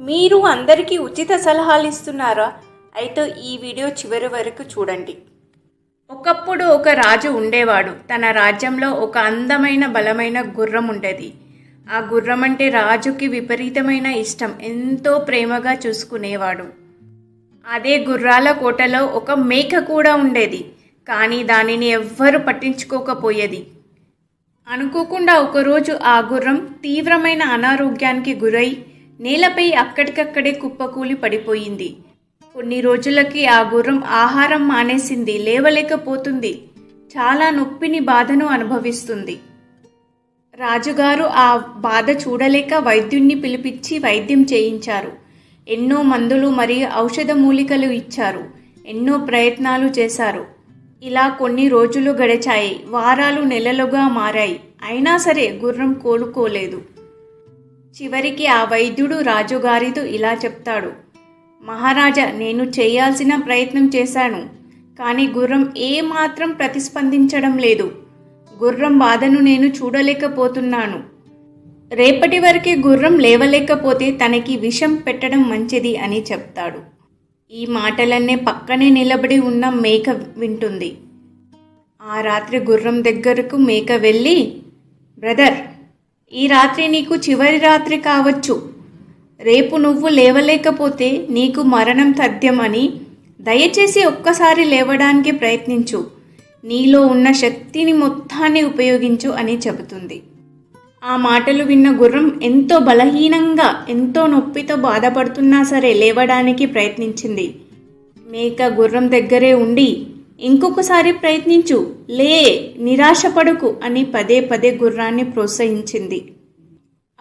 మీరు అందరికీ ఉచిత సలహాలు ఇస్తున్నారా? అయితే ఈ వీడియో చివరి వరకు చూడండి. ఒకప్పుడు ఒక రాజు ఉండేవాడు. తన రాజ్యంలో ఒక అందమైన బలమైన గుర్రం ఉండేది. ఆ గుర్రం అంటే రాజుకి విపరీతమైన ఇష్టం. ఎంతో ప్రేమగా చూసుకునేవాడు. అదే గుర్రాల కోటలో ఒక మేక కూడా ఉండేది. కానీ దానిని ఎవ్వరు పట్టించుకోకపోయేది. అనుకోకుండా ఒకరోజు ఆ గుర్రం తీవ్రమైన అనారోగ్యానికి గురై నేలపై అక్కడికక్కడే కుప్పకూలి పడిపోయింది. కొన్ని రోజులకి ఆ గుర్రం ఆహారం మానేసింది లేవలేకపోతుంది. చాలా నొప్పిని బాధను అనుభవిస్తుంది. రాజుగారు ఆ బాధ చూడలేక వైద్యుణ్ణి పిలిపించి వైద్యం చేయించారు. ఎన్నో మందులు మరియు ఔషధ మూలికలు ఇచ్చారు. ఎన్నో ప్రయత్నాలు చేశారు. ఇలా కొన్ని రోజులు గడిచాయి. వారాలు నెలలుగా మారాయి. అయినా సరే గుర్రం కోలుకోలేదు. చివరికి ఆ వైద్యుడు రాజుగారితో ఇలా చెప్తాడు. మహారాజా నేను చేయాల్సిన ప్రయత్నం చేశాను కానీ గుర్రం ఏమాత్రం ప్రతిస్పందించడం లేదు. గుర్రం బాధను నేను చూడలేకపోతున్నాను. రేపటి వరకే గుర్రం లేవలేకపోతే తనకి విషం పెట్టడం మంచిది అని చెప్తాడు. ఈ మాటలన్నీ పక్కనే నిలబడి ఉన్న మేక వింటుంది. ఆ రాత్రి గుర్రం దగ్గరకు మేక వెళ్ళి బ్రదర్ ఈ రాత్రి నీకు చివరి రాత్రి కావచ్చు. రేపు నువ్వు లేవలేకపోతే నీకు మరణం తథ్యమని దయచేసి ఒక్కసారి లేవడానికి ప్రయత్నించు. నీలో ఉన్న శక్తిని మొత్తాన్ని ఉపయోగించు అని చెబుతుంది. ఆ మాటలు విన్న గుర్రం ఎంతో బలహీనంగా ఎంతో నొప్పితో బాధపడుతున్నా సరే లేవడానికి ప్రయత్నించింది. మేక గుర్రం దగ్గరే ఉండి ఇంకొకసారి ప్రయత్నించు. లే నిరాశపడకు అని పదే పదే గుర్రాన్ని ప్రోత్సహించింది.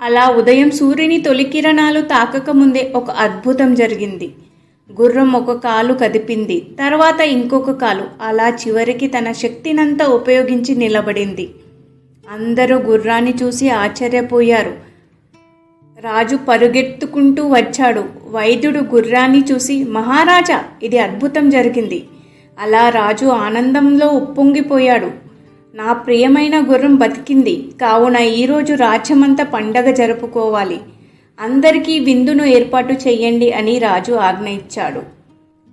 అలా ఉదయం సూర్యుని తొలి కిరణాలు తాకకముందే ఒక అద్భుతం జరిగింది. గుర్రం ఒక కాలు కదిపింది. తర్వాత ఇంకొక కాలు అలా చివరికి తన శక్తినంతా ఉపయోగించి నిలబడింది. అందరూ గుర్రాన్ని చూసి ఆశ్చర్యపోయారు. రాజు పరుగెత్తుకుంటూ వచ్చాడు. వైద్యుడు గుర్రాన్ని చూసి మహారాజా ఇది అద్భుతం జరిగింది. అలా రాజు ఆనందంలో ఉప్పొంగిపోయాడు. నా ప్రియమైన గుర్రం బతికింది. కావున ఈరోజు రాజ్యమంతా పండగ జరుపుకోవాలి. అందరికీ విందును ఏర్పాటు చెయ్యండి అని రాజు ఆజ్ఞ ఇచ్చాడు.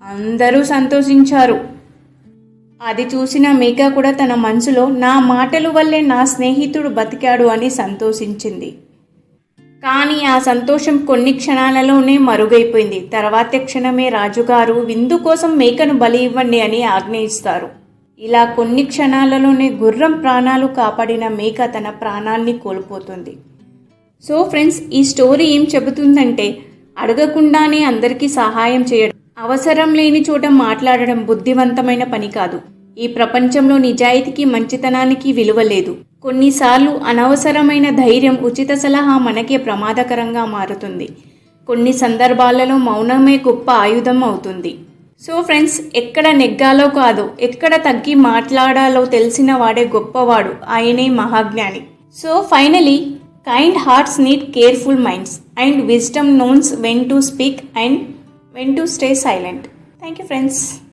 అందరూ సంతోషించారు. అది చూసిన మేక కూడా తన మనసులో నా మాటలు వల్లే నా స్నేహితుడు బతికాడు అని సంతోషించింది. కానీ ఆ సంతోషం కొన్ని క్షణాలలోనే మరుగైపోయింది. తర్వాత క్షణమే రాజుగారు విందు కోసం మేకను బలి ఇవ్వండి అని ఆజ్ఞయిస్తారు. ఇలా కొన్ని క్షణాలలోనే గుర్రం ప్రాణాలు కాపాడిన మేక తన ప్రాణాల్ని కోల్పోతుంది. సో ఫ్రెండ్స్ ఈ స్టోరీ ఏం చెబుతుందంటే అడగకుండానే అందరికీ సహాయం చేయడం. అవసరం లేని చోట మాట్లాడడం బుద్ధివంతమైన పని కాదు. ఈ ప్రపంచంలో నిజాయితీకి మంచితనానికి విలువ లేదు. కొన్నిసార్లు అనవసరమైన ధైర్యం ఉచిత సలహా మనకే ప్రమాదకరంగా మారుతుంది. కొన్ని సందర్భాలలో మౌనమే గొప్ప ఆయుధం అవుతుంది. సో ఫ్రెండ్స్ ఎక్కడ నెగ్గాలో కాదు ఎక్కడ తగ్గి మాట్లాడాలో తెలిసిన వాడే గొప్పవాడు ఆయనే మహాజ్ఞాని. So finally kind hearts need careful minds and wisdom knows when to speak and when to stay silent thank you friends